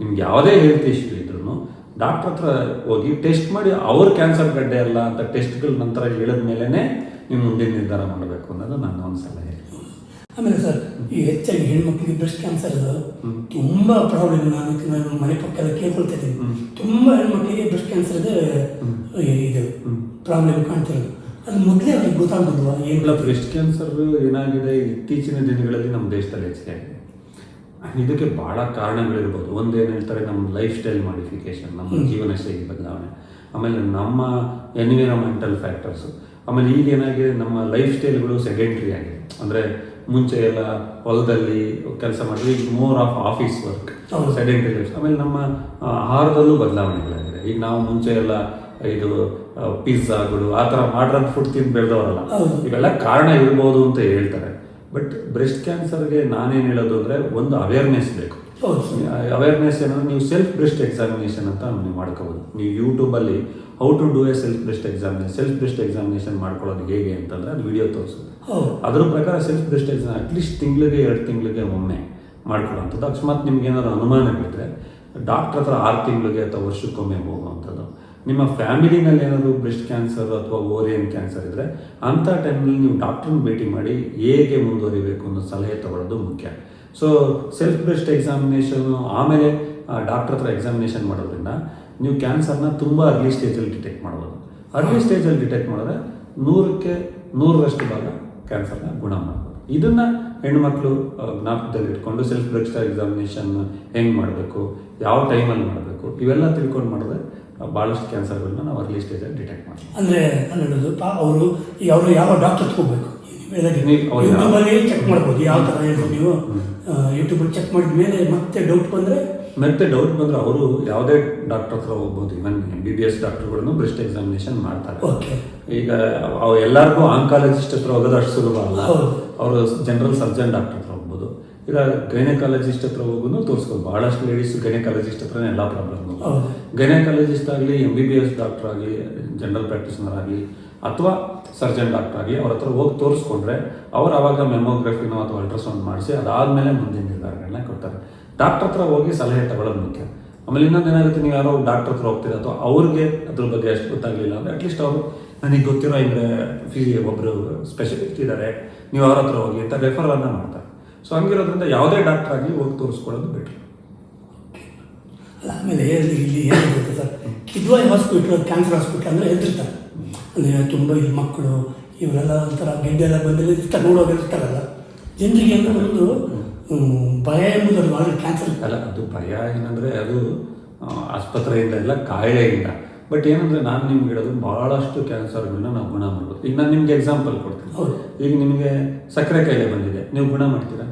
ನಿಮ್ಗೆ ಯಾವುದೇ health issue ಇದ್ರೂ ಡಾಕ್ಟರ್ ಹತ್ರ ಹೋಗಿ ಟೆಸ್ಟ್ ಮಾಡಿ ಅವ್ರ ಕ್ಯಾನ್ಸರ್ ಗಡ್ಡೆ ಅಲ್ಲ ಅಂತ ಟೆಸ್ಟ್ಗಳ ನಂತರ ಹೇಳಿದ ಮೇಲೇ ನೀವು ಮುಂದಿನ ನಿರ್ಧಾರ ಮಾಡಬೇಕು ಅನ್ನೋದು ನನ್ನ ಒಂದು ಸಲಹೆ ಆಮೇಲೆ ಸರ್ ಈ ಹೆಚ್ಚಾಗಿ ಹೆಣ್ಮಕ್ಳಿಗೆ ಬ್ರೆಸ್ಟ್ ಕ್ಯಾನ್ಸರ್ ತುಂಬ ಪ್ರಾಬ್ಲಮ್ ನಾನು ನಾನು ಮನೆ ಪಕ್ಕದ ಎಲ್ಲ ಕೇಳ್ಕೊಳ್ತಾ ಇದ್ದೀನಿ. ತುಂಬ ಹೆಣ್ಮಕ್ಳಿಗೆ ಬ್ರೆಸ್ಟ್ ಕ್ಯಾನ್ಸರ್ ಇದೆ ಪ್ರಾಬ್ಲಮ್ ಕಾಣ್ತಿರೋದು ಅದು ಮೊದಲೇ ಅವ್ರಿಗೆ ಗೊತ್ತಾಗ್ಬೋದು ಏನು ಬ್ರೆಸ್ಟ್ ಕ್ಯಾನ್ಸರ್ ಏನಾಗಿದೆ ಇತ್ತೀಚಿನ ದಿನಗಳಲ್ಲಿ ನಮ್ಮ ದೇಶದಲ್ಲಿ ಹೆಚ್ಚಿಗೆ ಆಗಿದೆ. ಇದಕ್ಕೆ ಭಾಳ ಕಾರಣಗಳಿರ್ಬೋದು. ಒಂದು ಏನು ಹೇಳ್ತಾರೆ ನಮ್ಮ ಲೈಫ್ ಸ್ಟೈಲ್ ಮಾಡಿಫಿಕೇಶನ್ ನಮ್ಮ ಜೀವನ ಶೈಲಿ ಬದಲಾವಣೆ. ಆಮೇಲೆ ನಮ್ಮ ಎನ್ವಿರಾನ್ಮೆಂಟಲ್ ಫ್ಯಾಕ್ಟರ್ಸು ಆಮೇಲೆ ಈಗ ಏನಾಗಿದೆ ನಮ್ಮ ಲೈಫ್ ಸ್ಟೈಲ್ಗಳು ಸೆಕೆಂಡ್ರಿ ಆಗಿದೆ. ಅಂದರೆ ಮುಂಚೆ ಎಲ್ಲ ಹೊಲದಲ್ಲಿ ಕೆಲಸ ಮಾಡಿದ್ರೆ ಈಗ more of office work secondary sedentary life ಆಮೇಲೆ ನಮ್ಮ ಆಹಾರದಲ್ಲೂ ಬದಲಾವಣೆಗಳಾಗಿದೆ. ಈಗ ನಾವು ಮುಂಚೆ ಎಲ್ಲ ಇದು ಪಿಜ್ಜಾಗಳು ಆ ಥರ ಮಾಡ್ರನ್ ಫುಡ್ ತಿಂದು ಬೆಳೆದವರಲ್ಲ. ಇವೆಲ್ಲ ಕಾರಣ ಇರ್ಬೋದು ಅಂತ ಹೇಳ್ತಾರೆ. ಬಟ್ ಬ್ರೆಸ್ಟ್ ಕ್ಯಾನ್ಸರ್ಗೆ ನಾನೇನು ಹೇಳೋದು ಅಂದರೆ ಒಂದು ಅವೇರ್ನೆಸ್ ಬೇಕು. ಅವೇರ್ನೆಸ್ ಏನಂದ್ರೆ ನೀವು ಸೆಲ್ಫ್ ಬ್ರೆಸ್ಟ್ ಎಕ್ಸಾಮಿನೇಷನ್ ಅಂತ ನೀವು ಮಾಡ್ಕೋಬೋದು. ನೀವು ಯೂಟ್ಯೂಬಲ್ಲಿ how to do a self breast examination self breast examination ಮಾಡ್ಕೊಳ್ಳೋದು ಹೇಗೆ ಅಂತಂದ್ರೆ ಅದು ವಿಡಿಯೋ ತೋರಿಸುತ್ತೆ. ಹೌದು. ಅದ್ರ ಪ್ರಕಾರ ಸೆಲ್ಫ್ ಬ್ರೆಸ್ಟ್ ಎಕ್ಸಾಮ್ ಅಟ್ಲೀಸ್ಟ್ ತಿಂಗಳಿಗೆ ಎರಡು ತಿಂಗಳಿಗೆ ಒಮ್ಮೆ ಮಾಡ್ಕೊಳ್ಳೋಂಥದ್ದು. ಅಕಸ್ಮಾತ್ ನಿಮ್ಗೆ ಏನಾದ್ರು ಅನುಮಾನ ಬಿಟ್ಟರೆ ಡಾಕ್ಟ್ರ್ ಹತ್ರ ಆರು ತಿಂಗಳಿಗೆ ಅಥವಾ ವರ್ಷಕ್ಕೊಮ್ಮೆ ಹೋಗುವಂಥದ್ದು. ನಿಮ್ಮ ಫ್ಯಾಮಿಲಿನಲ್ಲಿ ಏನಾದರೂ ಬ್ರೆಸ್ಟ್ ಕ್ಯಾನ್ಸರ್ ಅಥವಾ ಓರಿಯನ್ ಕ್ಯಾನ್ಸರ್ ಇದ್ದರೆ ಅಂಥ ಟೈಮಲ್ಲಿ ನೀವು ಡಾಕ್ಟ್ರನ್ನ ಭೇಟಿ ಮಾಡಿ ಹೇಗೆ ಮುಂದುವರಿಬೇಕು ಅನ್ನೋ ಸಲಹೆ ತಗೊಳ್ಳೋದು ಮುಖ್ಯ. ಸೊ ಸೆಲ್ಫ್ ಬ್ರೆಸ್ಟ್ ಎಕ್ಸಾಮಿನೇಷನ್ ಆಮೇಲೆ ಡಾಕ್ಟರ್ ಹತ್ರ ಎಕ್ಸಾಮಿನೇಷನ್ ಮಾಡೋದ್ರಿಂದ ನೀವು ಕ್ಯಾನ್ಸರ್ನ ತುಂಬ ಅರ್ಲಿ ಸ್ಟೇಜಲ್ಲಿ ಡಿಟೆಕ್ಟ್ ಮಾಡ್ಬೋದು. ಅರ್ಲಿ ಸ್ಟೇಜಲ್ಲಿ ಡಿಟೆಕ್ಟ್ ಮಾಡಿದ್ರೆ ನೂರಕ್ಕೆ ನೂರರಷ್ಟು ಭಾಗ ಕ್ಯಾನ್ಸರ್ನ ಗುಣ ಮಾಡ್ಬೋದು. ಇದನ್ನು ಹೆಣ್ಮಕ್ಳು ಜ್ಞಾಪಕದಲ್ಲಿ ಇಟ್ಕೊಂಡು ಸೆಲ್ಫ್ ಬ್ರೆಸ್ಟ್ ಎಕ್ಸಾಮಿನೇಷನ್ ಹೆಂಗೆ ಮಾಡಬೇಕು, ಯಾವ ಟೈಮಲ್ಲಿ ಮಾಡಬೇಕು, ಇವೆಲ್ಲ ತಿಳ್ಕೊಂಡು ಮಾಡಿದ್ರೆ ಭಾಳಷ್ಟು ಕ್ಯಾನ್ಸರ್ಗಳನ್ನ ನಾವು ಅರ್ಲಿ ಸ್ಟೇಜಲ್ಲಿ ಡಿಟೆಕ್ಟ್ ಮಾಡ್ತೀವಿ. ಅಂದರೆ ನಾನು ಹೇಳೋದು ಈಗ ಅವರು ಅವರು ಯಾವ ಡಾಕ್ಟರ್ ತಗೋಬೇಕು? ಯೂಟ್ಯೂಬಲ್ಲಿ ಚೆಕ್ ಮಾಡ್ಬೋದು ಯಾವ ಥರ ಹೇಳ್ಬೋದು ನೀವು. ಯೂಟ್ಯೂಬಲ್ಲಿ ಚೆಕ್ ಮಾಡಿದ ಮೇಲೆ ಮತ್ತೆ ಡೌಟ್ ಬಂದರೆ? ಮತ್ತೆ ಡೌಟ್ ಬಂದ್ರೆ ಅವರು ಯಾವುದೇ ಡಾಕ್ಟರ್ ಹತ್ರ ಹೋಗ್ಬೋದು ಇವನ್ ಬಿ ಬಿ ಎಸ್ ಡಾಕ್ಟರ್ಗಳನ್ನು ಬ್ರೆಸ್ಟ್ ಎಕ್ಸಾಮಿನೇಷನ್ ಮಾಡ್ತಾರೆ. ಓಕೆ ಈಗ ಅವು ಎಲ್ಲರಿಗೂ ಆಂಕಾಲಜಿಸ್ಟ್ ಹತ್ರ ಹೋಗೋದು ಅಷ್ಟು ಸುಲಭ ಅಲ್ಲ. ಅವರು ಜನರಲ್ ಸರ್ಜನ್ ಡಾಕ್ಟರ್ ಹತ್ರ ಈಗ ಗೈನಕಾಲಜಿಸ್ಟ್ ಹತ್ರ ಹೋಗೋದು ತೋರಿಸ್ಕೊಂಡು ಬಹಳಷ್ಟು ಲೇಡೀಸ್ ಗೈನಕಾಲಜಿಸ್ಟ್ ಹತ್ರನೇ ಎಲ್ಲ ಪ್ರಾಬ್ಲಮ್. ಗೈನಕಾಲಜಿಸ್ಟ್ ಆಗಲಿ M B B S doctor ಆಗಲಿ ಜನರಲ್ ಪ್ರಾಕ್ಟೀಸ್ನರ್ ಆಗಲಿ ಅಥವಾ ಸರ್ಜನ್ ಡಾಕ್ಟರ್ ಆಗಲಿ ಅವ್ರ ಹತ್ರ ಹೋಗಿ ತೋರಿಸ್ಕೊಂಡ್ರೆ ಅವ್ರು ಅವಾಗ ಮೆಮೋಗ್ರಫಿನೋ ಅಥವಾ ಅಲ್ಟ್ರಾಸೌಂಡ್ ಮಾಡಿಸಿ ಅದಾದಮೇಲೆ ಮುಂದಿನ ನಿರ್ಧಾರಗಳನ್ನ ಕೊಡ್ತಾರೆ. ಡಾಕ್ಟರ್ ಹತ್ರ ಹೋಗಿ ಸಲಹೆ ತಗೊಳ್ಳೋದು ಮುಖ್ಯ. ಆಮೇಲೆ ಇನ್ನೊಂದು ಏನಾಗುತ್ತೆ ನೀವು ಯಾರೋ ಡಾಕ್ಟರ್ ಹತ್ರ ಹೋಗ್ತೀರ ಅಥವಾ ಅವ್ರಿಗೆ ಅದ್ರ ಬಗ್ಗೆ ಅಷ್ಟು ಗೊತ್ತಾಗಲಿಲ್ಲ ಅಂದರೆ ಅಟ್ಲೀಸ್ಟ್ ಅವರು ನನಗೆ ಗೊತ್ತಿರೋ ಹಿಂಗೆ ಫಿ ಒಬ್ಬರು ಸ್ಪೆಷಲಿಸ್ಟ್ ಇದ್ದಾರೆ ನೀವು ಅವ್ರ ಹತ್ರ ಹೋಗಿ ಅಂತ ರೆಫರನ್ನು ಮಾಡ್ತಾರೆ. ಸೊ ಹಂಗಿರೋದ್ರಿಂದ ಯಾವುದೇ ಡಾಕ್ಟರ್ ಆಗಲಿ ಹೋಗಿ ತೋರಿಸ್ಕೊಳ್ಳೋದು ಬೆಟ್ರ್ ಆಮೇಲೆ ಇಲ್ಲಿ ಇಲ್ಲಿ ಏನು ಗೊತ್ತಾ sir? Kidwai hospital cancer hospital ಅಂದರೆ ಹೆದರ್ತಾರೆ ಅಂದರೆ ತುಂಬ ಇಲ್ಲಿ ಮಕ್ಕಳು ಇವರೆಲ್ಲ ಒಂಥರ ಗೆಡ್ಡೆಲ್ಲ ಬಂದಿಲ್ಲ ಇರ್ತಾರೆ ನೋಡೋರು ಇರ್ತಾರಲ್ಲ. ಜನರಿಗೆ ಅಂದರೆ ಒಂದು ಭಯ ಎಂಬುದು ಅದು ಕ್ಯಾನ್ಸರ್ ಅಲ್ಲ ಅದು ಭಯ ಏನಂದರೆ ಅದು ಆಸ್ಪತ್ರೆಯಿಂದ ಎಲ್ಲ ಕಾಯಿಲೆಯಿಂದ. ಬಟ್ ಏನಂದರೆ ನಾನು ನಿಮ್ಗೆ ಹೇಳೋದು ಭಾಳಷ್ಟು ಕ್ಯಾನ್ಸರ್ಗಳನ್ನ ನಾವು ಗುಣ ಮಾಡ್ಬೋದು. ಈಗ ನಾನು ನಿಮ್ಗೆ ಎಕ್ಸಾಂಪಲ್ ಕೊಡ್ತೀನಿ. ಈಗ ನಿಮಗೆ ಸಕ್ಕರೆ ಕಾಯಿಲೆ ಬಂದಿದೆ. ನೀವು ಗುಣ ಮಾಡ್ತೀರಾ?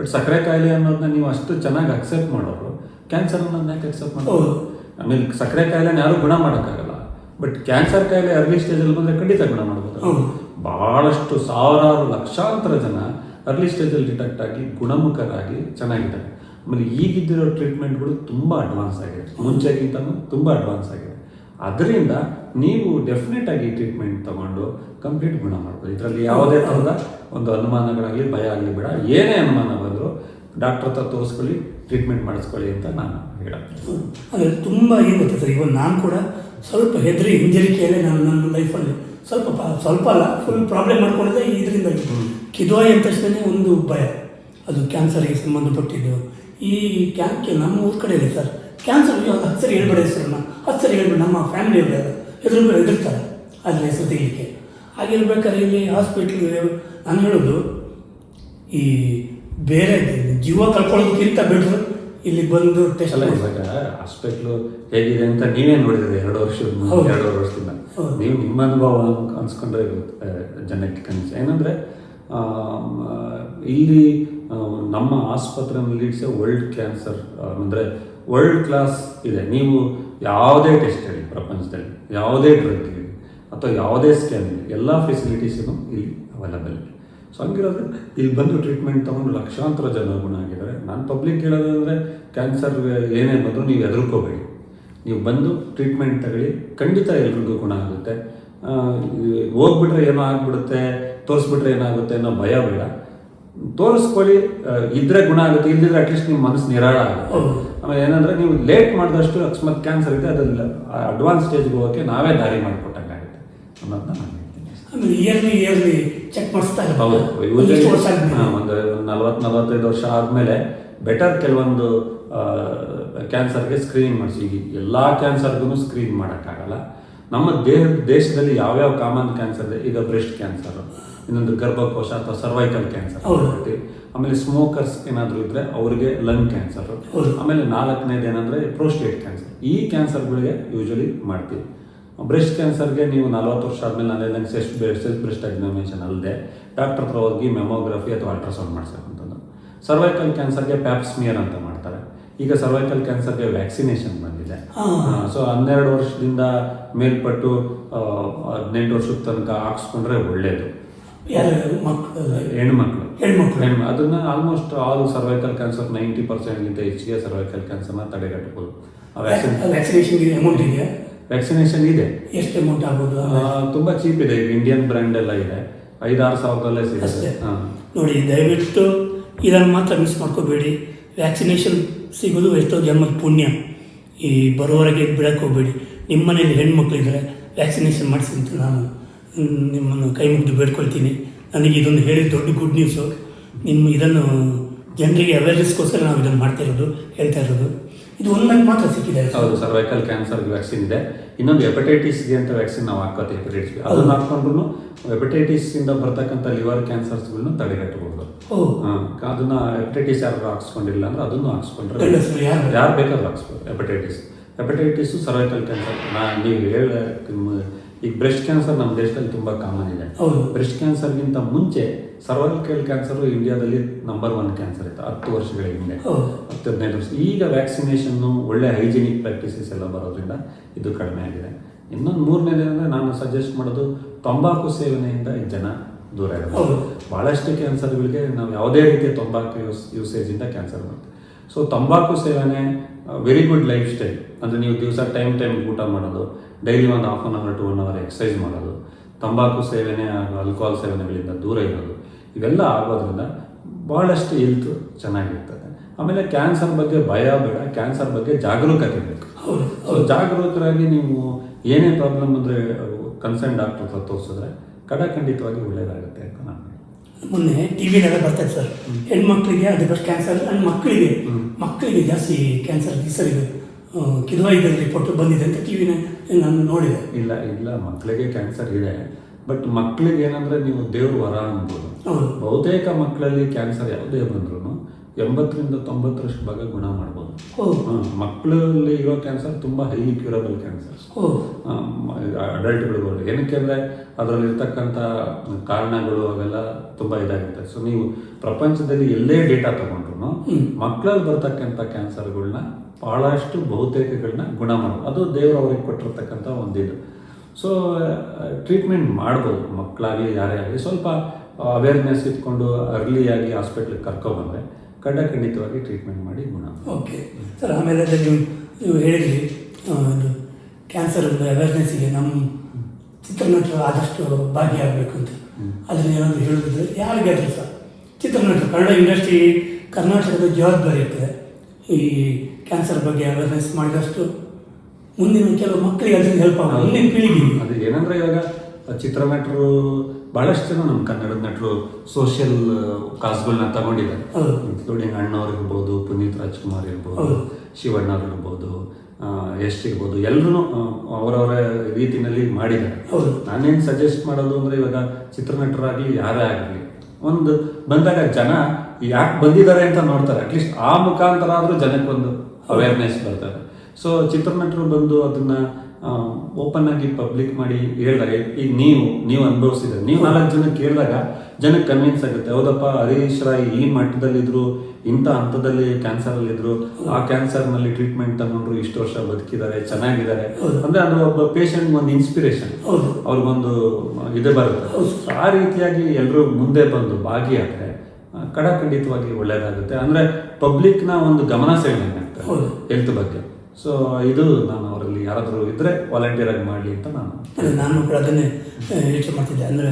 ಬಟ್ ಸಕ್ಕರೆ ಕಾಯಿಲೆ ಅನ್ನೋದನ್ನ ನೀವು ಅಷ್ಟು ಚೆನ್ನಾಗಿ ಅಕ್ಸೆಪ್ಟ್ ಮಾಡೋರು ಕ್ಯಾನ್ಸರ್ ಅನ್ನೋದನ್ನ ಯಾಕೆ ಅಕ್ಸೆಪ್ಟ್ ಮಾಡೋದು ಐ ಆಮೇಲೆ ಸಕ್ಕರೆ ಕಾಯಿಲೆನ ಯಾರು ಗುಣ ಮಾಡೋಕ್ಕಾಗಲ್ಲ. ಬಟ್ ಕ್ಯಾನ್ಸರ್ ಕಾಯಿಲೆ ಅರ್ಲಿ ಸ್ಟೇಜಲ್ಲಿ ಬಂದರೆ ಖಂಡಿತ ಗುಣ ಮಾಡ್ಬೋದು. ಭಾಳಷ್ಟು ಬಹಳಷ್ಟು ಸಾವಿರಾರು ಲಕ್ಷಾಂತರ ಜನ ಅರ್ಲಿ ಸ್ಟೇಜಲ್ಲಿ ಡಿಟೆಕ್ಟ್ ಆಗಿ ಗುಣಮುಖರಾಗಿ ಚೆನ್ನಾಗಿದ್ದಾರೆ. ಆಮೇಲೆ ಈಗಿದ್ದಿರೋ ಟ್ರೀಟ್ಮೆಂಟ್ಗಳು ತುಂಬ ಅಡ್ವಾನ್ಸ್ ಆಗಿದೆ. ಮುಂಚೆಗಿಂತನೂ ತುಂಬ ಅಡ್ವಾನ್ಸ್ ಆಗಿದೆ. ಅದರಿಂದ ನೀವು ಡೆಫಿನೆಟ್ ಆಗಿ ಟ್ರೀಟ್ಮೆಂಟ್ ತಗೊಂಡು ಕಂಪ್ಲೀಟ್ ಗುಣ ಮಾಡ್ಬೋದು ಇದರಲ್ಲಿ ಯಾವುದೇ ಥರದ ಒಂದು ಅನುಮಾನಗಳಾಗಲಿ ಭಯ ಆಗಲಿ ಬೇಡ. ಏನೇ ಅನುಮಾನ ಬಂದರೂ ಡಾಕ್ಟರ್ ಹತ್ರ ತೋರಿಸ್ಕೊಳ್ಳಿ ಟ್ರೀಟ್ಮೆಂಟ್ ಮಾಡಿಸ್ಕೊಳ್ಳಿ ಅಂತ ನಾನು ಹೇಳ್ತೀನಿ ಅಂದರೆ ತುಂಬ ಏನು ಗೊತ್ತಾ ಸರ್. ಇವಾಗ ನಾನು ಕೂಡ ಸ್ವಲ್ಪ ಹೆದರಿ ಹಿಂಜರಿಕೆಯಲ್ಲೇ ನಾನು ನನ್ನ ಲೈಫಲ್ಲಿ ಸ್ವಲ್ಪ ಸ್ವಲ್ಪ ಅಲ್ಲ ಫುಲ್ ಪ್ರಾಬ್ಲಮ್ ಮಾಡ್ಕೊಂಡಿದ್ದೆ ಇದರಿಂದ ಕಿದ್ವಾಯಿ ಅಂತ ಒಂದು ಭಯ. ಅದು ಕ್ಯಾನ್ಸರ್ಗೆ ಸಂಬಂಧಪಟ್ಟಿದ್ದು. ಈ ಕ್ಯಾನ್ಕೆ ನಮ್ಮ ಊರ ಕಡೆ ಇದೆ ಸರ್ ಕ್ಯಾನ್ಸರ್ ಹತ್ತು ಸರಿ ಹೇಳ್ಬೇಡಿ ಸರ್ ನಾನು ಹತ್ತು ಸರಿ ಹೇಳ್ಬೇಡಿ. ನಮ್ಮ ಫ್ಯಾಮಿಲಿ ಹೆದರು ಹೆದರ್ತಾರೆ ಅಲ್ಲಿ ಹೆಸರು ತೆಗಿಲಿಕ್ಕೆ. ಹಾಗಿರ್ಬೇಕಾದ್ರೆ ಇಲ್ಲಿ ಹಾಸ್ಪಿಟ್ಲ್ ನಾನು ಹೇಳೋದು ಈ ಬೇರೆ ಜೀವ ಕಳ್ಕೊಳ್ಳೋದಕ್ಕಿಂತ ಬೆಟ್ರು ಇಲ್ಲಿ ಬಂದು ಟೆಸ್ಟ್ ಹಾಸ್ಪಿಟ್ಲು ಹೇಗಿದೆ ಅಂತ ನೀವೇ ನೋಡಿದ್ರಿ? ಎರಡು ಹೌದು. ಎರಡು ವರ್ಷದಿಂದ. ನೀವು ನಿಮ್ಮ ಅನುಭವ ಅನ್ಸ್ಕೊಂಡ್ರೆ ಜನಕ್ಕೆ ಕನಸು ಏನಂದರೆ ಇಲ್ಲಿ ನಮ್ಮ ಆಸ್ಪತ್ರೆ ಲೀಡ್ಸೆ ವರ್ಲ್ಡ್ ಕ್ಯಾನ್ಸರ್ ಅಂದರೆ ವರ್ಲ್ಡ್ ಕ್ಲಾಸ್ ಇದೆ. ನೀವು ಯಾವುದೇ ಟೆಸ್ಟ್ ಹೇಳಿ ಪ್ರಪಂಚದಲ್ಲಿ, ಯಾವುದೇ ಡ್ರಗ್ ಹೇಳಿ, ಅಥವಾ ಯಾವುದೇ ಸ್ಕ್ಯಾನ್ ಹೇಳಿ, ಎಲ್ಲ ಫೆಸಿಲಿಟೀಸನ್ನು ಇಲ್ಲಿ ಅವೈಲಬಲ್ ಇದೆ. ಸೊ ಹಂಗಿರೋದ್ರೆ ಇಲ್ಲಿ ಬಂದು ಟ್ರೀಟ್ಮೆಂಟ್ ತೊಗೊಂಡು ಲಕ್ಷಾಂತರ ಜನ ಗುಣ ಆಗಿದ್ದಾರೆ. ನಾನು ಪಬ್ಲಿಕ್ ಹೇಳೋದಂದರೆ ಕ್ಯಾನ್ಸರ್ ಏನೇ ಬಂದರೂ ನೀವು ಹೆದರ್ಕೋಬೇಡಿ. ನೀವು ಬಂದು ಟ್ರೀಟ್ಮೆಂಟ್ ತಗೊಳ್ಳಿ, ಖಂಡಿತ ಎಲ್ರಿಗೂ ಗುಣ ಆಗುತ್ತೆ. ಹೋಗ್ಬಿಟ್ರೆ ಏನೋ ಆಗ್ಬಿಡುತ್ತೆ, ತೋರಿಸ್ಬಿಟ್ರೆ ಏನಾಗುತ್ತೆ ಅನ್ನೋ ಭಯ ಬೇಡ. ತೋರಿಸ್ಕೊಳ್ಳಿ ಇದ್ರೆ ಗುಣ ಆಗುತ್ತೆ ಇಲ್ದಿದ್ರೆ ಅಟ್ಲೀಸ್ಟ್ ನಿಮ್ಮ ಮನಸ್ಸು ನಿರಾಳ ಆಗುತ್ತೆ. ಆಮೇಲೆ ಏನಂದ್ರೆ ನೀವು ಲೇಟ್ ಮಾಡಿದಷ್ಟು ಅಕಸ್ಮಾತ್ ಕ್ಯಾನ್ಸರ್ ಇದೆ ಅದ್ರಲ್ಲಿ ಅಡ್ವಾನ್ಸ್ ಸ್ಟೇಜ್ಗೆ ಹೋಗೋಕೆ ನಾವೇ ದಾರಿ ಮಾಡಿಕೊಟ್ಟಂಗಾಗುತ್ತೆ ಅನ್ನೋದನ್ನ ನಾನು ಹೇಳ್ತೀನಿ. ಇಯರ್ಲಿ ಇಯರ್ಲಿ ಚೆಕ್ ಮಾಡಿಸ್ತಾ ಹೌದು? ಒಂದು ನಲ್ವತ್ತು ನಲವತ್ತೈದು ವರ್ಷ ಆದಮೇಲೆ ಬೆಟರ್ ಕೆಲವೊಂದು ಕ್ಯಾನ್ಸರ್ಗೆ ಸ್ಕ್ರೀನಿಂಗ್ ಮಾಡಿಸಿ. ಈಗ ಎಲ್ಲ ಕ್ಯಾನ್ಸರ್ಗೂ ಸ್ಕ್ರೀನ್ ಮಾಡೋಕ್ಕಾಗಲ್ಲ. ನಮ್ಮ ದೇಹ ದೇಶದಲ್ಲಿ ಯಾವ್ಯಾವ ಕಾಮನ್ ಕ್ಯಾನ್ಸರ್ ಇದೆ ಈಗ ಬ್ರೆಸ್ಟ್ ಕ್ಯಾನ್ಸರ್ ಇನ್ನೊಂದು ಗರ್ಭಕೋಶ ಅಥವಾ ಸರ್ವೈಕಲ್ ಕ್ಯಾನ್ಸರ್. ಆಮೇಲೆ ಸ್ಮೋಕರ್ಸ್ ಏನಾದರೂ ಇದ್ರೆ ಅವರಿಗೆ ಲಂಗ್ ಕ್ಯಾನ್ಸರ್ ಆಮೇಲೆ ನಾಲ್ಕನೇದು ಏನಂದ್ರೆ ಪ್ರೋಸ್ಟೇಟ್ ಕ್ಯಾನ್ಸರ್ ಈ ಕ್ಯಾನ್ಸರ್ಗಳಿಗೆ ಯೂಶಲಿ ಮಾಡ್ತೀವಿ. ಬ್ರೆಸ್ಟ್ ಕ್ಯಾನ್ಸರ್ಗೆ ನೀವು ನಲ್ವತ್ತು ವರ್ಷ ಆದಮೇಲೆ ನಾನು ಹೇಳ್ದಂಗೆ ಸೆಲ್ಫ್ ಸೆಲ್ಫ್ ಬ್ರೆಸ್ಟ್ ಎಕ್ಸಾಮಿನೇಷನ್ ಅಲ್ಲದೆ ಡಾಕ್ಟರ್ ಹತ್ರ ಹೋಗಿ ಮೆಮೋಗ್ರಫಿ ಅಥವಾ ಅಲ್ಟ್ರಾಸೌಂಡ್ ಮಾಡ್ಸಕ್ಕಂಥದ್ದು ಸರ್ವೈಕಲ್ ಕ್ಯಾನ್ಸರ್ಗೆ ಪ್ಯಾಪ್ಸ್ಮಿಯರ್ ಅಂತ ಮಾಡ್ತಾರೆ. ಈಗ ಸರ್ವೈಕಲ್ ಕ್ಯಾನ್ಸರ್ಗೆ ವ್ಯಾಕ್ಸಿನೇಷನ್ ಬಂದಿದೆ. ಸೊ ಹನ್ನೆರಡು ವರ್ಷದಿಂದ ಮೇಲ್ಪಟ್ಟು ಹದಿನೆಂಟು ವರ್ಷದ ತನಕ ಹಾಕ್ಸ್ಕೊಂಡ್ರೆ ಒಳ್ಳೆಯದು ಯಾರು ಮಕ್ಕಳು ಹೆಣ್ಮಕ್ಳು. ಹೆಣ್ಮಕ್ಳು. ಹೆಣ್ಣು ಅದನ್ನ almost all cervical cancer ninety ಪರ್ಸೆಂಟ್ಗಿಂತ ಹೆಚ್ಚಿಗೆ ಸರ್ವೈಕಲ್ ಕ್ಯಾನ್ಸರ್ನ ತಡೆಗಟ್ಟಬಹುದು ವ್ಯಾಕ್ಸಿನೇಷನ್ ಅಮೌಂಟ್ ಇದೆಯಾ? ವ್ಯಾಕ್ಸಿನೇಷನ್ ಇದೆ. ಎಷ್ಟು ಅಮೌಂಟ್ ಆಗ್ಬೋದು? ತುಂಬಾ ಚೀಪ್ ಇದೆ. ಈಗ ಇಂಡಿಯನ್ ಬ್ರ್ಯಾಂಡ್ ಎಲ್ಲ ಇದೆ. ಐದಾರು ಸಾವಿರದಲ್ಲೇ ಸಿಗುತ್ತೆ. ನೋಡಿ ದಯವಿಟ್ಟು ಇದನ್ನು ಮಾತ್ರ ಮಿಸ್ ಮಾಡ್ಕೋಬೇಡಿ. ವ್ಯಾಕ್ಸಿನೇಷನ್ ಸಿಗೋದು ಎಷ್ಟೋ ಜನ್ಮದ ಪುಣ್ಯ. ಈ ಬರೋವರೆಗೆ ಬಿಡಕ್ಕೆ ಹೋಗಬೇಡಿ. ನಿಮ್ಮ ಮನೇಲಿ ಹೆಣ್ಮಕ್ಳಿದ್ರೆ ವ್ಯಾಕ್ಸಿನೇಷನ್ ಮಾಡಿಸಿ ಅಂತ ನಾನು ನಿಮ್ಮನ್ನು ಕೈ ಮುಗಿದು ಬೇಡ್ಕೊಳ್ತೀನಿ. ನನಗೆ ಇದೊಂದು ಹೇಳಿ ದೊಡ್ಡ ಗುಡ್ ನ್ಯೂಸು ನಿಮ್ಮ ಇದನ್ನು ಜನರಿಗೆ ಅವೇರ್ನೆಸ್ಗೋಸ್ಕರ ನಾವು ಇದನ್ನು ಮಾಡ್ತಾ ಇರೋದು ಹೇಳ್ತಾ ಇರೋದು. ಇದು ಒಂದಕ್ಕೆ ಮಾತ್ರ ಸಿಕ್ಕಿದೆ. ಹೌದು ಸರ್ವೈಕಲ್ ಕ್ಯಾನ್ಸರ್ ವ್ಯಾಕ್ಸಿನ್ ಇದೆ. ಇನ್ನೊಂದು ಹೆಪಟೈಟಿಸ್ಗೆ ಅಂತ ವ್ಯಾಕ್ಸಿನ್ ನಾವು ಹಾಕೋತೀವಿ ಹೆಪಟೈಟಿಸ್ ಅದನ್ನ ಹಾಕೊಂಡ್ರು ಹೆಪಟೈಟಿಸ್ ಇಂದ ಬರ್ತಕ್ಕಂಥ ಲಿವರ್ ಕ್ಯಾನ್ಸರ್ಸ್ಗಳನ್ನ ತಡೆಗಟ್ಟಬಹುದು ಅದನ್ನ ಹೆಪಟೈಟಿಸ್ ಯಾರು ಹಾಕ್ಸ್ಕೊಂಡಿಲ್ಲ ಅಂದ್ರೆ ಅದನ್ನು ಹಾಕ್ಸ್ಕೊಂಡ್ರೆ? ಯಾರು? ಬೇಕಾದ್ರೂ ಹಾಕ್ಸ್ಬೋದು ಹೆಪಟೈಟಿಸ್ ಹೆಪಟೈಟಿಸ್ ಸರ್ವೈಕಲ್ ಕ್ಯಾನ್ಸರ್ ನಾ ನೀವು ಹೇಳ ಈಗ ಬ್ರೆಸ್ಟ್ ಕ್ಯಾನ್ಸರ್ ನಮ್ಮ ದೇಶದಲ್ಲಿ ತುಂಬ ಕಾಮನ್ ಇದೆ. ಹೌದು. ಬ್ರೆಸ್ಟ್ ಕ್ಯಾನ್ಸರ್ಗಿಂತ ಮುಂಚೆ ಸರ್ವೈಕಲ್ ಕ್ಯಾನ್ಸರ್ ಇಂಡಿಯಾದಲ್ಲಿ ನಂಬರ್ ಒನ್ ಕ್ಯಾನ್ಸರ್ ಇತ್ತು ಹತ್ತು ವರ್ಷಗಳ ಹಿಂದೆ. ಹತ್ತು ಹದಿನೈದು ವರ್ಷ. ಈಗ ವ್ಯಾಕ್ಸಿನೇಷನ್ನು ಒಳ್ಳೆ ಹೈಜಿನಿಕ್ ಪ್ರಾಕ್ಟೀಸಸ್ ಎಲ್ಲ ಬರೋದ್ರಿಂದ ಇದು ಕಡಿಮೆ ಆಗಿದೆ. ಇನ್ನೊಂದು ಮೂರನೇದು ಅಂದರೆ ನಾನು ಸಜೆಸ್ಟ್ ಮಾಡೋದು ತಂಬಾಕು ಸೇವನೆಯಿಂದ ಜನ ದೂರ ಇರಬಹುದು ಹೌದು. ಭಾಳಷ್ಟು ಕ್ಯಾನ್ಸರ್ಗಳಿಗೆ ನಾವು ಯಾವುದೇ ರೀತಿಯ ತಂಬಾಕು ಯೂಸ್ ಯೂಸೇಜಿಂದ ಕ್ಯಾನ್ಸರ್ ಬರುತ್ತೆ. ಸೊ ತಂಬಾಕು ಸೇವನೆ ವೆರಿ ಗುಡ್ ಲೈಫ್ ಸ್ಟೈಲ್ ಅಂದರೆ ನೀವು ದಿವಸ ಟೈಮ್ ಟೈಮ್ ಊಟ ಮಾಡೋದು ಡೈಲಿ ಒಂದು half an hour to one hour exercise ಮಾಡೋದು ತಂಬಾಕು ಸೇವನೆ ಹಾಗೂ ಆಲ್ಕೋಹಾಲ್ ಸೇವನೆಗಳಿಂದ ದೂರ ಇರೋದು ಇವೆಲ್ಲ ಆಗೋದ್ರಿಂದ ಭಾಳಷ್ಟು ಹೆಲ್ತ್ ಚೆನ್ನಾಗಿರ್ತದೆ. ಆಮೇಲೆ ಕ್ಯಾನ್ಸರ್ ಬಗ್ಗೆ ಭಯ ಬೇಡ ಕ್ಯಾನ್ಸರ್ ಬಗ್ಗೆ ಜಾಗರೂಕತೆ ಬೇಕು. ಹೌದು ಜಾಗರೂಕರಾಗಿ ನೀವು ಏನೇ ಪ್ರಾಬ್ಲಮ್ ಅಂದರೆ ಕನ್ಸರ್ನ್ ಡಾಕ್ಟರ್ ಹತ್ರ ತೋರಿಸಿದ್ರೆ ಖಂಡಿತವಾಗಿ ಒಳ್ಳೆಯದಾಗುತ್ತೆ ಅಂತ ನಾನು ಮೊನ್ನೆ ಟಿ ವಿಲೆಲ್ಲ ಬರ್ತದೆ ಸರ್. ಹೆಣ್ಮಕ್ಳಿಗೆ ಅದು ಬಸ್ ಕ್ಯಾನ್ಸರ್ ಮಕ್ಕಳಿಗೆ. ಮಕ್ಕಳಿಗೆ ಜಾಸ್ತಿ ಕ್ಯಾನ್ಸರ್ ಸರ್ ಇದು ಇದರಲ್ಲಿ ರಿಪೋರ್ಟ್ ಬಂದಿದೆ ಅಂತ ಟಿ ವಿನ ನಾನು ನೋಡಿದೆ. ಇಲ್ಲ ಇಲ್ಲ ಮಕ್ಕಳಿಗೆ ಕ್ಯಾನ್ಸರ್ ಇದೆ. ಬಟ್ ಮಕ್ಕಳಿಗೆ ಏನಂದ್ರೆ ನೀವು ದೇವ್ರ ವರ ಅನ್ಬೋದು. ಬಹುತೇಕ ಮಕ್ಕಳಲ್ಲಿ ಕ್ಯಾನ್ಸರ್ ಯಾವುದೇ ಬಂದ್ರು ಎಂಬತ್ತರಿಂದ ತೊಂಬತ್ತರಷ್ಟು ಭಾಗ ಗುಣ ಮಾಡ್ಬೋದು. ಮಕ್ಕಳಲ್ಲಿ ಇರೋ ಕ್ಯಾನ್ಸರ್ ತುಂಬ ಹೈ ಕ್ಯೂರಬಲ್ ಕ್ಯಾನ್ಸರ್ಸ್ ಓ. ಅಡಲ್ಟ್ಗಳಿಗೂ ಏನಕ್ಕೆ ಅಂದರೆ ಅದರಲ್ಲಿ ಇರ್ತಕ್ಕಂಥ ಕಾರಣಗಳು ಅವೆಲ್ಲ ತುಂಬ ಇದಾಗುತ್ತೆ ಸೊ ನೀವು ಪ್ರಪಂಚದಲ್ಲಿ ಎಲ್ಲೇ ಡೇಟಾ ತಗೊಂಡ್ರು ಮಕ್ಕಳಲ್ಲಿ ಬರ್ತಕ್ಕಂಥ ಕ್ಯಾನ್ಸರ್ಗಳನ್ನ ಭಾಳಷ್ಟು ಬಹುತೇಕಗಳನ್ನ ಗುಣ ಮಾಡೋದು ಅದು ದೇವರು ಅವ್ರಿಗೆ ಕೊಟ್ಟಿರ್ತಕ್ಕಂಥ ಒಂದಿದು. ಸೊ ಟ್ರೀಟ್ಮೆಂಟ್ ಮಾಡ್ಬೋದು. ಮಕ್ಕಳಾಗಲಿ ಯಾರೇ ಆಗಲಿ. ಸ್ವಲ್ಪ ಅವೇರ್ನೆಸ್ ಇಟ್ಕೊಂಡು ಅರ್ಲಿಯಾಗಿ ಹಾಸ್ಪಿಟ್ಲಿಗೆ ಕರ್ಕೊಬಂದ್ರೆ ಖಂಡ ಖಂಡಿತವಾಗಿ ಟ್ರೀಟ್ಮೆಂಟ್ ಮಾಡಿ ಗುಣ. ಓಕೆ ಸರ್ ಆಮೇಲೆ ಅದೇ ನೀವು ನೀವು ಹೇಳಿದ್ರಿ ಕ್ಯಾನ್ಸರ್ ಅವೇರ್ನೆಸ್ಸಿಗೆ ನಮ್ಮ ಚಿತ್ರನಟರು ಆದಷ್ಟು ಭಾಗಿಯಾಗಬೇಕು ಅಂತ. ಅದನ್ನ ಏನಾದರೂ ಹೇಳೋದಿದ್ರೆ ಯಾರಿಗಾದ್ರೂ ಸರ್ ಚಿತ್ರನಟರು ಕನ್ನಡ ಇಂಡಸ್ಟ್ರಿ ಕರ್ನಾಟಕದ ಜವಾಬ್ದಾರಿ ಇರ್ತದೆ. ಈ ಕ್ಯಾನ್ಸರ್ ಬಗ್ಗೆ ಅವೇರ್ನೆಸ್ ಮಾಡಿದಷ್ಟು ಮುಂದಿನ ಕೆಲವು ಮಕ್ಕಳಿಗೆ ಅದರಿಂದ ಹೆಲ್ಪ್ ಆಗೋದು ಮುಂದಿನ ಪೀಳಿಗೆಗೆ. ಅದು ಏನಂದ್ರೆ ಇವಾಗ ಚಿತ್ರನಟರು ಬಹಳಷ್ಟು ಜನ ನಮ್ಮ ಕನ್ನಡದ ನಟರು ಸೋಷಿಯಲ್ ಕಾಸ್ಗಳನ್ನ ತಗೊಂಡಿದ್ದಾರೆ. ಇನ್ಕ್ಲೂಡಿಂಗ್ ಅಣ್ಣವ್ರು ಇರ್ಬೋದು ಪುನೀತ್ ರಾಜ್ಕುಮಾರ್ ಇರ್ಬೋದು. ಶಿವಣ್ಣ ಅವ್ರು ಇರ್ಬೋದು ಯಶ್ ಇರ್ಬೋದು ಎಲ್ಲರೂ ಅವರವರ ರೀತಿನಲ್ಲಿ ಮಾಡಿದ್ದಾರೆ. ನಾನೇನು ಸಜೆಸ್ಟ್ ಮಾಡೋದು ಅಂದರೆ ಇವಾಗ ಚಿತ್ರನಟರಾಗಲಿ ಯಾರೇ ಆಗಲಿ ಒಂದು ಬಂದಾಗ ಜನ ಯಾಕೆ ಬಂದಿದ್ದಾರೆ ಅಂತ ನೋಡ್ತಾರೆ ಅಟ್ಲೀಸ್ಟ್ ಆ ಮುಖಾಂತರ ಜನಕ್ಕೆ ಒಂದು ಅವೇರ್ನೆಸ್ ಬರ್ತಾರೆ ಸೊ ಚಿತ್ರನಟರು ಬಂದು ಅದನ್ನ ಓಪನ್ ಆಗಿ ಪಬ್ಲಿಕ್ ಮಾಡಿ ಹೇಳಿದಾಗ ಈಗ ನೀವು ನೀವು ಅನುಭವಿಸಿದ್ರೆ ನೀವು ನಾಲ್ಕು ಜನ ಕೇಳಿದಾಗ ಜನಕ್ಕೆ ಕನ್ವಿನ್ಸ್ ಆಗುತ್ತೆ ಹೌದಪ್ಪ ಹರೀಶ್ ರಾಯ್ ಈ ಮಟ್ಟದಲ್ಲಿದ್ರು ಇಂಥ ಹಂತದಲ್ಲಿ ಕ್ಯಾನ್ಸರ್ ಅಲ್ಲಿ ಇದ್ರು ಆ ಕ್ಯಾನ್ಸರ್ನಲ್ಲಿ ಟ್ರೀಟ್ಮೆಂಟ್ ತಗೊಂಡ್ರು ಇಷ್ಟು ವರ್ಷ ಬದುಕಿದ್ದಾರೆ ಚೆನ್ನಾಗಿದ್ದಾರೆ. ಅಂದ್ರೆ ಅದು ಒಬ್ಬ ಪೇಷಂಟ್ ಒಂದು ಇನ್ಸ್ಪಿರೇಷನ್. ಅವ್ರಿಗೊಂದು ಇದು ಬರುತ್ತೆ. ಆ ರೀತಿಯಾಗಿ ಎಲ್ಲರೂ ಮುಂದೆ ಬಂದು ಭಾಗಿಯಾದರೆ ಕಡಾಖಂಡಿತವಾಗಿ ಖಂಡಿತವಾಗಿ ಒಳ್ಳೇದಾಗುತ್ತೆ. ಅಂದ್ರೆ ಪಬ್ಲಿಕ್ನ ಒಂದು ಗಮನ ಸೆಳೆದಂಗೆ ಆಗ್ತದೆ ಹೌದು. ಹೆಲ್ತ್ ಬಗ್ಗೆ. ಸೊ ಇದು ನಾನು ಯಾರಾದರೂ ಇದ್ದರೆ ವಾಲಂಟಿಯರ್ ಆಗಿ ಮಾಡಲಿ ಅಂತ ನಾನು. ನಾನು ಕೂಡ ಅದನ್ನೇ ಯೋಚನೆ ಮಾಡ್ತಿದ್ದೆ. ಅಂದರೆ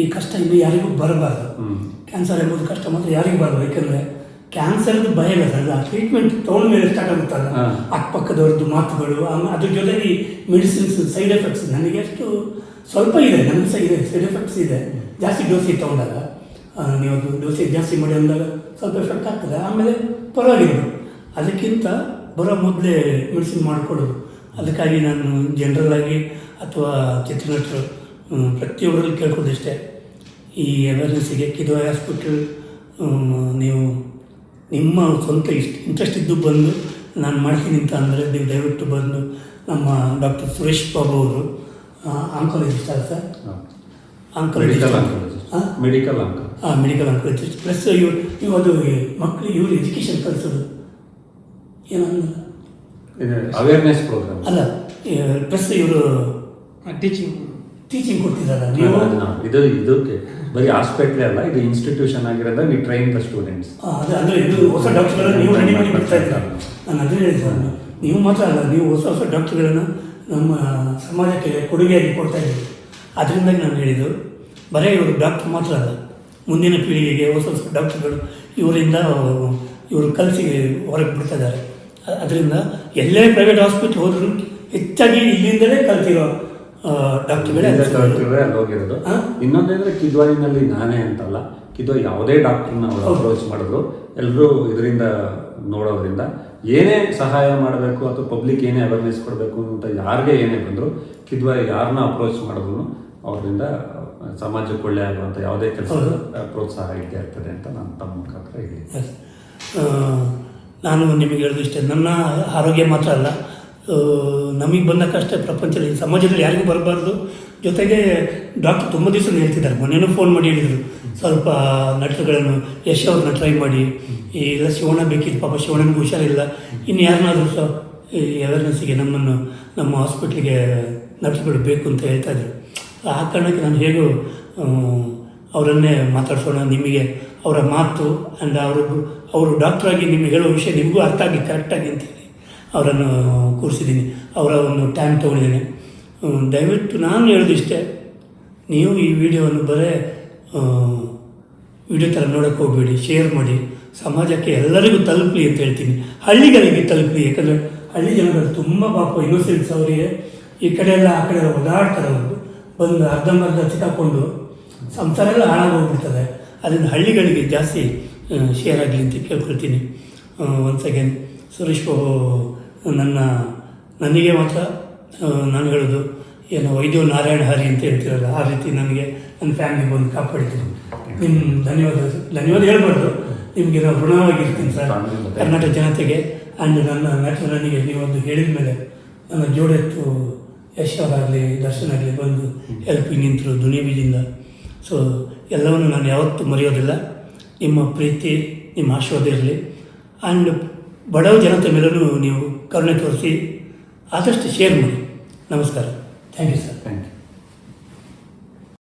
ಈ ಕಷ್ಟ ಇನ್ನು ಯಾರಿಗೂ ಬರಬಾರ್ದು. ಕ್ಯಾನ್ಸರ್ ಎಂಬುದು ಕಷ್ಟ ಮಾತ್ರ ಯಾರಿಗೂ ಬರಬಾರ್ದು. ಯಾಕಂದರೆ ಕ್ಯಾನ್ಸರ್ದು ಭಯ ಬರ್ತದಲ್ಲ ಆ ಟ್ರೀಟ್ಮೆಂಟ್ ತೊಗೊಂಡ ಮೇಲೆ ಸ್ಟಾರ್ಟ್ ಆಗುತ್ತಲ್ಲ. ಅಕ್ಕಪಕ್ಕದವ್ರದ್ದು ಮಾತುಗಳು ಆಮೇಲೆ ಅದ್ರ ಜೊತೆಗೆ ಮೆಡಿಸಿನ್ಸ್ ಸೈಡ್ ಎಫೆಕ್ಟ್ಸ್ ನನಗೆ ಅಷ್ಟು ಸ್ವಲ್ಪ ಇದೆ. ನನಗೆ ಸಹ ಇದೆ. ಸೈಡ್ ಎಫೆಕ್ಟ್ಸ್ ಇದೆ. ಜಾಸ್ತಿ ಡೋಸೇಜ್ ತೊಗೊಂಡಾಗ ನೀವು ಅದು ಡೋಸೇಜ್ ಜಾಸ್ತಿ ಮಾಡಿ ಅಂದಾಗ ಸ್ವಲ್ಪ ಎಫೆಕ್ಟ್ ಆಗ್ತದೆ. ಆಮೇಲೆ ಪರವಾಗಿಲ್ಲ. ಅದಕ್ಕಿಂತ ಬರೋ ಮೊದಲೇ ಮೆಡಿಸಿನ್ ಮಾಡಿಕೊಡೋದು ಅದಕ್ಕಾಗಿ ನಾನು ಜನರಲ್ ಆಗಿ ಅಥವಾ ಚಿತ್ರನಟರು ಪ್ರತಿಯೊಬ್ಬರಲ್ಲಿ ಕೇಳ್ಕೊಳ್ಳೋದಿಷ್ಟೇ ಈ ಅವೇರ್ನೆಸ್ಸಿಗೆ ಕಿದ್ವಾಯ್ ಹಾಸ್ಪಿಟಲ್ ನೀವು ನಿಮ್ಮ ಸ್ವಂತ ಇಷ್ಟ ಇಂಟ್ರೆಸ್ಟ್ ಇದ್ದು ಬಂದು ನಾನು ಮಾಡ್ತೀನಿ ಅಂತ ಅಂದರೆ ನೀವು ದಯವಿಟ್ಟು ಬಂದು ನಮ್ಮ ಡಾಕ್ಟರ್ ಸುರೇಶ್ ಬಾಬು ಅವರು ಆಂಕಾಲಜಿಸ್ಟ್ ಅಲ್ಲ ಸರ್ ಆಂಕಾಲಜಿಸ್ಟ್ ಹಾಂ ಮೆಡಿಕಲ್ ಹಾಂ ಮೆಡಿಕಲ್ ಆಂಕಾಲಜಿಸ್ಟ್ ಪ್ಲಸ್ ಇವ್ರು ನೀವು ಅದು ಮಕ್ಕಳು ಇವರು ಎಜುಕೇಷನ್ ಕಲಿಸೋದು. ಏನಲ್ಲ ಅವೇರ್ನೆಸ್ ಪ್ರೋಗ್ರಾಮ್ ಅಲ್ಲ ಪ್ಲಸ್ ಇವರು ಟೀಚಿಂಗ್ ಟೀಚಿಂಗ್ ಕೊಡ್ತಿದ್ದಾರೆ ನೀವು? ಇದು ಇದಕ್ಕೆ ಬರೀ ಹಾಸ್ಪಿಟ್ಲೇ ಅಲ್ಲ ಇದು ಇನ್ಸ್ಟಿಟ್ಯೂಷನ್ ಆಗಿರೋದ ವಿ ಟ್ರೈನ್ ದ ಸ್ಟೂಡೆಂಟ್ಸ್ ಅಂದ್ರೆ ಅದೇ ಅಂದರೆ ಇದು ಹೊಸ ಡಾಕ್ಟರ್ಗಳನ್ನ ನೀವು ರೆಡಿ ಮಾಡಿ ಬಿಡ್ತಾ ಇದ್ದೀರ? ನಾನು ಸರ್ ನೀವು ಮಾತ್ರ ಅಲ್ಲ ನೀವು ಹೊಸ ಹೊಸ ಡಾಕ್ಟರ್ಗಳನ್ನು ನಮ್ಮ ಸಮಾಜಕ್ಕೆ ಕೊಡುಗೆಯಾಗಿ ಕೊಡ್ತಾ ಇದ್ದೀವಿ ಅದರಿಂದಾಗಿ ನಾನು ಹೇಳಿದ್ದು ಬರೀ ಇವರು ಡಾಕ್ಟರ್ ಮಾತ್ರ ಅಲ್ಲ ಮುಂದಿನ ಪೀಳಿಗೆಗೆ ಹೊಸ ಹೊಸ ಡಾಕ್ಟರ್ಗಳು ಇವರಿಂದ ಇವರು ಕಲಿಸಿ ಹೊರಗೆ ಬಿಡ್ತಾ ಇದ್ದಾರೆ. ಅದರಿಂದ ಎಲ್ಲೇ ಪ್ರೈವೇಟ್ ಹಾಸ್ಪಿಟ್ಲ್ ಹೋದ್ರು ಹೆಚ್ಚಾಗಿ ಇಲ್ಲಿಂದಲೇ ಕಲ್ತಿರೋ ಡಾಕ್ಟರ್ಗಳೇ ಅಲ್ಲಿ ಹೋಗಿರೋದು? ಇನ್ನೊಂದೇಂದ್ರೆ ಕಿದ್ವಾಯಿನಲ್ಲಿ ನಾನೇ ಅಂತಲ್ಲ ಕಿದ್ವಾಯಿ ಯಾವುದೇ ಡಾಕ್ಟರ್ನ ಅವರು. ಅಪ್ರೋಚ್ ಮಾಡಿದ್ರು. ಎಲ್ಲರೂ ಇದರಿಂದ ನೋಡೋದ್ರಿಂದ ಏನೇ ಸಹಾಯ ಮಾಡಬೇಕು ಅಥವಾ ಪಬ್ಲಿಕ್ ಏನೇ ಅವೇರ್ನೆಸ್ ಕೊಡಬೇಕು ಅಂತ ಯಾರಿಗೆ ಏನೇ ಬಂದ್ರು ಕಿದ್ವಾಯಿ ಯಾರನ್ನ ಅಪ್ರೋಚ್ ಮಾಡಿದ್ರು ಅವರಿಂದ ಸಮಾಜಕ್ಕೆ ಒಳ್ಳೆ ಆಗುವಂಥ ಯಾವುದೇ ಕೆಲಸ ಪ್ರೋತ್ಸಾಹ ಇದ್ದೇ ಇರ್ತದೆ ಅಂತ ನಾನು ತಮ್ಮ ಮುಖಾಂತರ ಹೇಳಿ ನಾನು ನಿಮಗೆ ಹೇಳಿದಿಷ್ಟೇ ನನ್ನ ಆರೋಗ್ಯ ಮಾತ್ರ ಅಲ್ಲ ನಮಗೆ ಬಂದ ಕಷ್ಟ ಪ್ರಪಂಚದಲ್ಲಿ, ಸಮಾಜದಲ್ಲಿ ಯಾರಿಗೂ ಬರಬಾರ್ದು. ಜೊತೆಗೆ ಡಾಕ್ಟರ್ ತುಂಬ ದಿವಸ ಹೇಳ್ತಿದ್ದಾರೆ, ಮೊನ್ನೆನೂ ಫೋನ್ ಮಾಡಿ ಹೇಳಿದರು, ಸ್ವಲ್ಪ ನಟರುಗಳನ್ನು ಯಶ್ ಅವ್ರನ್ನ ಟ್ರೈ ಮಾಡಿ, ಈ ಎಲ್ಲ ಶಿವಣ ಬೇಕಿತ್ತು, ಪಾಪ ಶಿವಣನಿಗೆ ಹುಷಾರಿಲ್ಲ, ಇನ್ನು ಯಾರನ್ನಾದರೂ ಸಹ ಈ ಅವೇರ್ನೆಸ್ಸಿಗೆ ನಮ್ಮನ್ನು, ನಮ್ಮ ಹಾಸ್ಪಿಟ್ಲಿಗೆ ನಟರುಗಳು ಬೇಕು ಅಂತ ಹೇಳ್ತಾ ಇದ್ರು. ಆ ಕಾರಣಕ್ಕೆ ನಾನು ಹೇಗೂ ಅವರನ್ನೇ ಮಾತಾಡ್ಸೋಣ, ನಿಮಗೆ ಅವರ ಮಾತು ಆ್ಯಂಡ್ ಅವ್ರದ್ದು ಅವರು ಡಾಕ್ಟ್ರಾಗಿ ನಿಮಗೆ ಹೇಳೋ ವಿಷಯ ನಿಮಗೂ ಅರ್ಥ ಆಗಿ ಕರೆಕ್ಟಾಗಿ ಅಂತೇಳಿ ಅವರನ್ನು ಕೂರಿಸಿದ್ದೀನಿ. ಅವರ ಒಂದು ಟೈಮ್ ತೊಗೊಂಡಿದ್ದೀನಿ. ದಯವಿಟ್ಟು ನಾನು ಹೇಳಿದಿಷ್ಟೇ ನೀವು ಈ ವಿಡಿಯೋವನ್ನು ಬರೇ ವಿಡಿಯೋ ಥರ ನೋಡೋಕ್ಕೆ ಹೋಗಬೇಡಿ ಶೇರ್ ಮಾಡಿ. ಸಮಾಜಕ್ಕೆ ಎಲ್ಲರಿಗೂ ತಲುಪಲಿ ಅಂತ ಹೇಳ್ತೀನಿ. ಹಳ್ಳಿಗಳಿಗೆ ತಲುಪಲಿ, ಯಾಕಂದರೆ ಹಳ್ಳಿ ಜನಗಳು ತುಂಬ ಪಾಪ ಇನ್ನೋಸೆನ್ಸ್ ಅವರಿಗೆ. ಈ ಕಡೆ ಎಲ್ಲ, ಆ ಕಡೆ ಓಡಾಡ್ತಾರೆ ಅವರು. ಬಂದು ಅರ್ಧಂಬರ್ಧ ಚಿಕ್ಕಾಕೊಂಡು ಸಂಸಾರ ಎಲ್ಲ ಹಾಳಾಗೋಗ್ಬಿಡ್ತದೆ ಅದರಿಂದ ಹಳ್ಳಿಗಳಿಗೆ ಜಾಸ್ತಿ ಶೇರ್ ಆಗಲಿ ಅಂತ ಕೇಳ್ಕೊಳ್ತೀನಿ. ಒನ್ಸ್ ಅಗೇನ್ ಸುರೇಶ್ ಬಾಬು ನನ್ನ ನನಗೆ ಮಾತ್ರ ನಾನು ಹೇಳೋದು ಏನು ವೈದ್ಯ ನಾರಾಯಣ ಹರಿ ಅಂತ ಹೇಳ್ತಿರಲ್ಲ ಆ ರೀತಿ ನನಗೆ ನನ್ನ ಫ್ಯಾಮಿಲಿ ಬಂದು ಕಾಪಾಡಿದ್ದೀನಿ ನಿಮ್ಮ ಧನ್ಯವಾದ ಧನ್ಯವಾದ ಹೇಳ್ಬಾರ್ದು. ನಿಮಗೆ ನಾವು ಋಣವಾಗಿರ್ತೀನಿ ಸರ್. ಕರ್ನಾಟಕ ಜನತೆಗೆ ಆ್ಯಂಡ್ ನನ್ನ ನಟನಿಗೆ ನೀವೊಂದು ಹೇಳಿದ ಮೇಲೆ ನನ್ನ ಜೋಡೆತ್ತು ಯಶ್ ಅವರಾಗಲಿ ದರ್ಶನ್ ಆಗಲಿ ಬಂದು ಹೆಲ್ಪಿಂಗ್ ನಿಂತರು ದುನಿಯ ಬೀಜಿಂದ. ಸೊ ಎಲ್ಲವನ್ನು ನಾನು ಯಾವತ್ತೂ ಮರೆಯೋದಿಲ್ಲ. ನಿಮ್ಮ ಪ್ರೀತಿ, ನಿಮ್ಮ ಆಶೀರ್ವಾದ ಇರಲಿ. ಆ್ಯಂಡ್ ಬಡವ ಜನತೆ ಮೇಲೂ ನೀವು ಕರುಣೆ ತೋರಿಸಿ ಆದಷ್ಟು ಶೇರ್ ಮಾಡಿ. ನಮಸ್ಕಾರ. Thank you sir thank you